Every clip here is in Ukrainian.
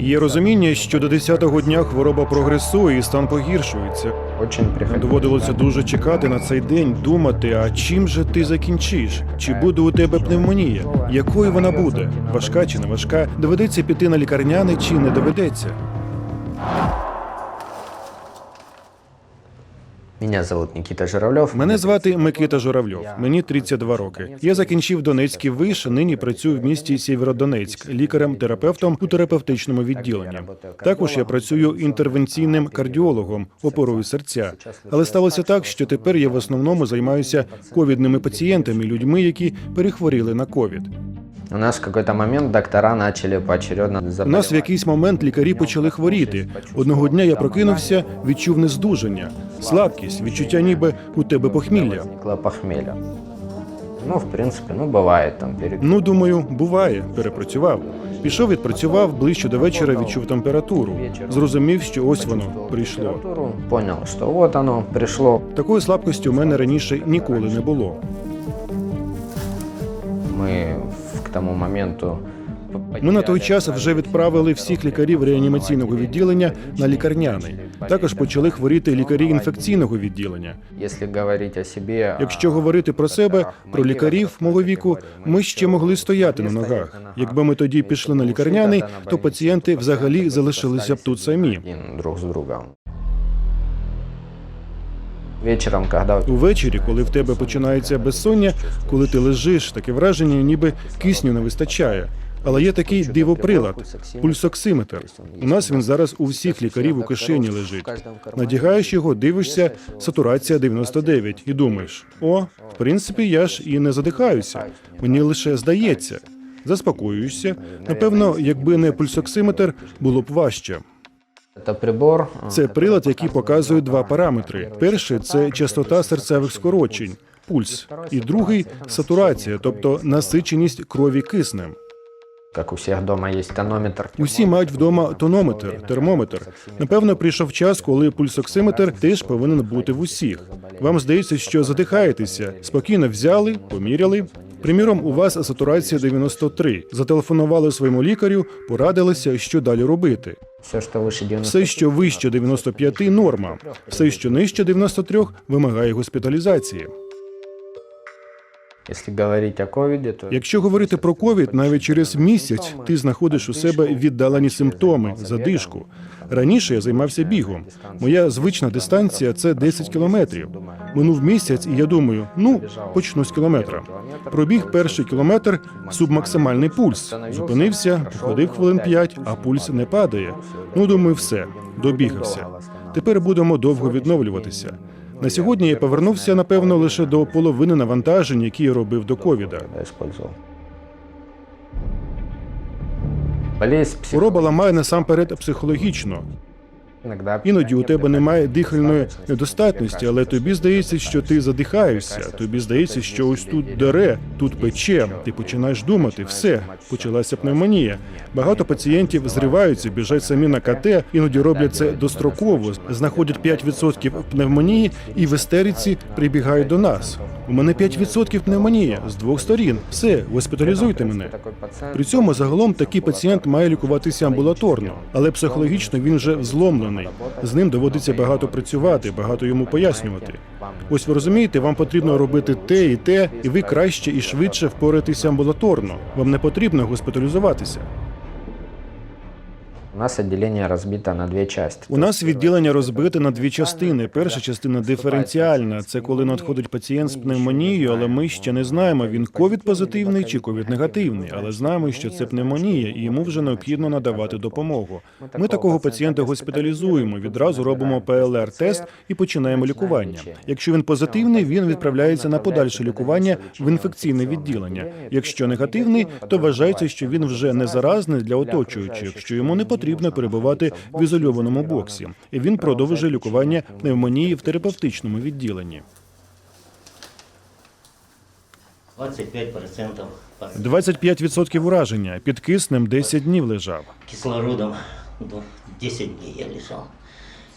Є розуміння, що до 10-го дня хвороба прогресує і стан погіршується. Доводилося дуже чекати на цей день, думати, а чим же ти закінчиш? Чи буде у тебе пневмонія? Якою вона буде? Важка чи не важка? Доведеться піти на лікарняни, чи не доведеться? Меня зовут Никита Журавлев. Мене звати Микита Журавльов. Мені 32 роки. Я закінчив Донецький виш. Нині працюю в місті Сєвєродонецьк, лікарем-терапевтом у терапевтичному відділенні. Також я працюю інтервенційним кардіологом, опорою серця. Але сталося так, що тепер я в основному займаюся ковідними пацієнтами, людьми, які перехворіли на ковід. У нас в какой-то момент доктора начали поочередно У нас в якийсь момент лікарі почали хворіти. Одного дня я прокинувся, відчув нездужання, слабкість, відчуття, ніби у тебе похмілля. Похмелье. Ну, в принципе, ну, бывает там. Ну, думаю, буває, перепрацював. Пішов, відпрацював, ближче до вечора відчув температуру. Зрозумів, що ось воно прийшло. температуру, Понял, что вот оно пришло. Такої слабкості у мене раніше ніколи не було. Мы в- тому моменту... Ми на той час вже відправили всіх лікарів реанімаційного відділення на лікарняний. Також почали хворіти лікарі інфекційного відділення. Якщо говорити про себе, про лікарів мого віку, ми ще могли стояти на ногах. Якби ми тоді пішли на лікарняний, то пацієнти взагалі залишилися б тут самі. Друг с другом. Вечером, когда... Увечері, коли в тебе починається безсоння, коли ти лежиш, таке враження, ніби кисню не вистачає. Але є такий дивоприлад пульсоксиметр. У нас він зараз у всіх лікарів у кишені лежить. Надягаєш його, дивишся, сатурація 99, і думаєш: о, в принципі, я ж і не задихаюся. Мені лише здається. Заспокоюєшся. Напевно, якби не пульсоксиметр, було б важче. Це прилад, який показує два параметри. Перший це частота серцевих скорочень, пульс, і другий сатурація, тобто насиченість крові киснем. Как у всех дома есть тонометр. Усі мають вдома тонометр, термометр. Напевно, прийшов час, коли пульсоксиметр теж повинен бути в усіх. Вам здається, що задихаєтеся. Спокійно взяли, поміряли. Приміром, у вас сатурація 93. Зателефонували своєму лікарю, порадилися, що далі робити. Все, что выше 90... Все, що вище 95 – норма. Все, що нижче 93 – вимагає госпіталізації. Якщо говорити про ковід, навіть через місяць ти знаходиш у себе віддалені симптоми, задишку. Раніше я займався бігом. Моя звична дистанція це 10 кілометрів. Минув місяць, і я думаю, ну почну з кілометра. Пробіг перший кілометр, субмаксимальний пульс. Зупинився, походив хвилин 5, а пульс не падає. Ну думаю, все, добігався. Тепер будемо довго відновлюватися. На сьогодні я повернувся, напевно, лише до половини навантажень, які я робив до ковіда. Хвороба ламає насамперед психологічно. Іноді у тебе немає дихальної недостатності, але тобі здається, що ти задихаєшся. Тобі здається, що ось тут дере, тут пече. Ти починаєш думати, все, почалася пневмонія. Багато пацієнтів зриваються, біжать самі на КТ, іноді роблять це достроково, знаходять 5% пневмонії і в істериці прибігають до нас. У мене 5% пневмонія з двох сторін. Все, госпіталізуйте мене. При цьому загалом такий пацієнт має лікуватися амбулаторно, але психологічно він вже зломлений. З ним доводиться багато працювати, багато йому пояснювати. Ось ви розумієте, вам потрібно робити те і те, і ви краще і швидше впораєтеся амбулаторно. Вам не потрібно госпіталізуватися. Нас отделение разбито на две части. У нас відділення розбите на дві частини. Перша частина диференціальна. Це коли надходить пацієнт з пневмонією, але ми ще не знаємо, він ковід позитивний чи ковід негативний. Але знаємо, що це пневмонія, і йому вже необхідно надавати допомогу. Ми такого пацієнта госпіталізуємо. Відразу робимо ПЛР-тест і починаємо лікування. Якщо він позитивний, він відправляється на подальше лікування в інфекційне відділення. Якщо негативний, то вважається, що він вже не заразний для оточуючих, що йому не потрібно перебувати в ізольованому боксі. І він продовжує лікування пневмонії в терапевтичному відділенні. 25% по 25% ураження під киснем 10 днів лежав. кислородом. ну, 10 днів я лежал.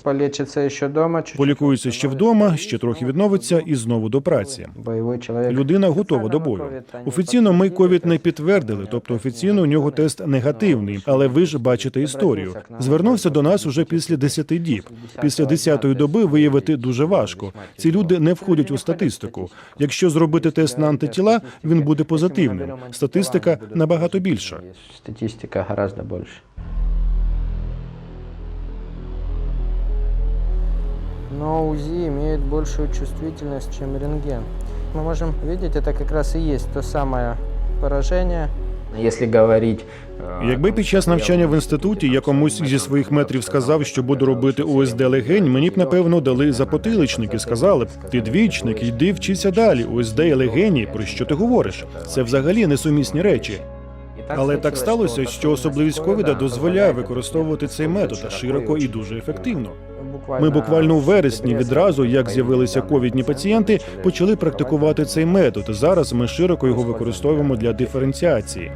Полечится еще дома. чуть-чуть Полікується ще вдома, ще трохи відновиться і знову до праці. Бойовий чоловік. Людина готова до бою. Офіційно ми ковід не підтвердили, тобто офіційно у нього тест негативний. Але ви ж бачите історію. Звернувся до нас уже після 10 діб. Після 10-ї доби виявити дуже важко. Ці люди не входять у статистику. Якщо зробити тест на антитіла, він буде позитивним. Статистика набагато більша. Статистика гораздо больше. Но УЗИ имеет большую чувствительность, чем рентген. Мы можем видеть, это как раз и есть то самое поражение. Если говорить... э, Якби під час навчання в інституті я комусь зі своїх метрів сказав, що буду робити ОСД легень, мені б напевно дали запотиличник і сказали б: ти двічник, йди вчися далі. ОСД і легені, про що ти говориш? Це взагалі несумісні речі. Але так сталося, що особливість ковіда дозволяє використовувати цей метод широко і дуже ефективно. Ми буквально у вересні, відразу як з'явилися ковідні пацієнти, почали практикувати цей метод. Зараз ми широко його використовуємо для диференціації.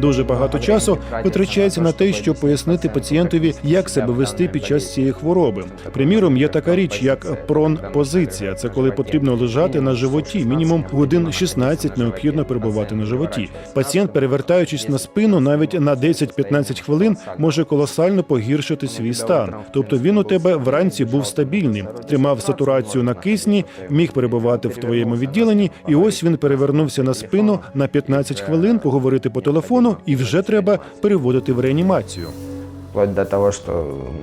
Дуже багато часу витрачається на те, щоб пояснити пацієнтові, як себе вести під час цієї хвороби. Приміром, є така річ, як прон-позиція. Це коли потрібно лежати на животі. Мінімум годин 16 необхідно перебувати на животі. Пацієнт, перевертаючись на спину, навіть на 10-15 хвилин, може колосально погіршити свій стан. Тобто він у тебе вранці був стабільним, тримав сатурацію на кисні, міг перебувати в твоєму відділенні, і ось він перевернувся на спину на 15 хвилин, поговорити по телефону, і вже треба переводити в реанімацію. До того,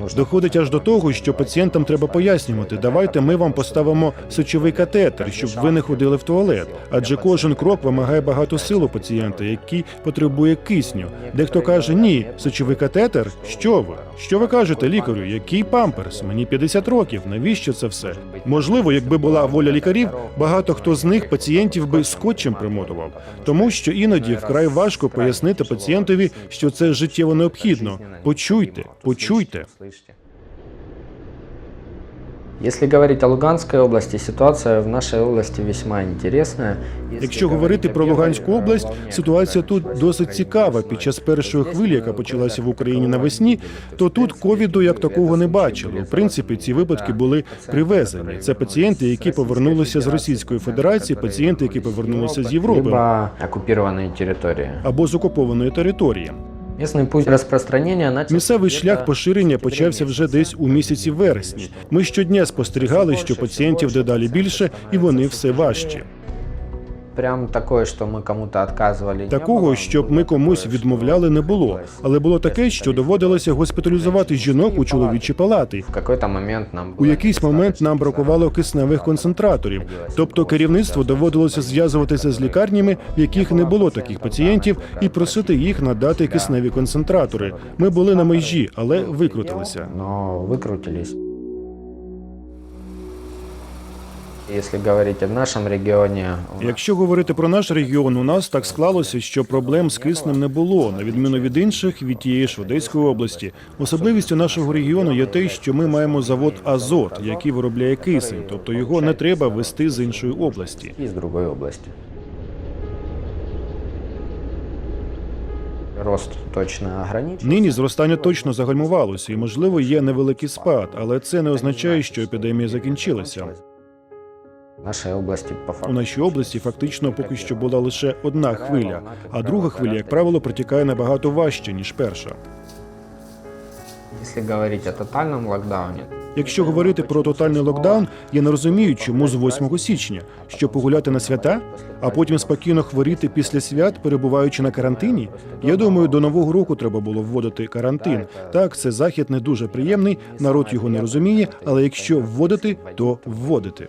нужно... Доходить аж до того, що пацієнтам треба пояснювати. Давайте ми вам поставимо сечовий катетер, щоб ви не ходили в туалет. Адже кожен крок вимагає багато сил у пацієнта, який потребує кисню. Дехто каже: ні, сечовий катетер. Що ви? Що ви кажете лікарю? Який памперс? Мені 50 років. Навіщо це все? Можливо, якби була воля лікарів, багато хто з них пацієнтів би скотчем примотував, тому що іноді вкрай важко пояснити пацієнтові, що це життєво необхідно. Почуйте, почуйте. Если говорить о Луганской области, ситуация в нашей области весьма интересная. Якщо говорити про Луганську область, ситуація тут досить цікава. Під час першої хвилі, яка почалася в Україні навесні, то тут ковіду як такого не бачили. У принципі, ці випадки були привезені. Це пацієнти, які повернулися з Російської Федерації, пацієнти, які повернулися з Європи Либо оккупированные территории. або з окупованої території. Местный путь розпространення на Місцевий шлях поширення почався вже десь у місяці вересні. Ми щодня спостерігали, що пацієнтів дедалі більше, і вони все важчі. Прям такое, что мы кому-то отказывали. не Такого, было. щоб ми комусь відмовляли, не було. Але було таке, що доводилося госпіталізувати жінок у чоловічі палати. В какой-то момент нам У было якийсь момент нам недостаточно бракувало кисневих концентраторів. Тобто керівництву доводилося зв'язуватися з лікарнями, в яких не було таких пацієнтів, і просити їх надати кисневі концентратори. Ми були на межі, але викрутилися. но Якщо говорити про наш регіон, у нас так склалося, що проблем з киснем не було, на відміну від інших, від тієї ж Одеської області. Особливістю нашого регіону є те, що ми маємо завод Азот, який виробляє кисень, тобто його не треба вести з іншої області. из другой области. Рост точно ограничен. Нині зростання точно загальмувалося, і можливо є невеликий спад, але це не означає, що епідемія закінчилася. В нашей области по У нашій області фактично поки що була лише одна хвиля, а друга хвиля, як правило, протікає набагато важче ніж перша. Если говорить о тотальном локдауне, Якщо говорити про тотальний локдаун, я не розумію, чому з 8 січня, щоб погуляти на свята, а потім спокійно хворіти після свят, перебуваючи на карантині. Я думаю, до нового року треба було вводити карантин. Так, це захід не дуже приємний, народ його не розуміє, але якщо вводити, то вводити.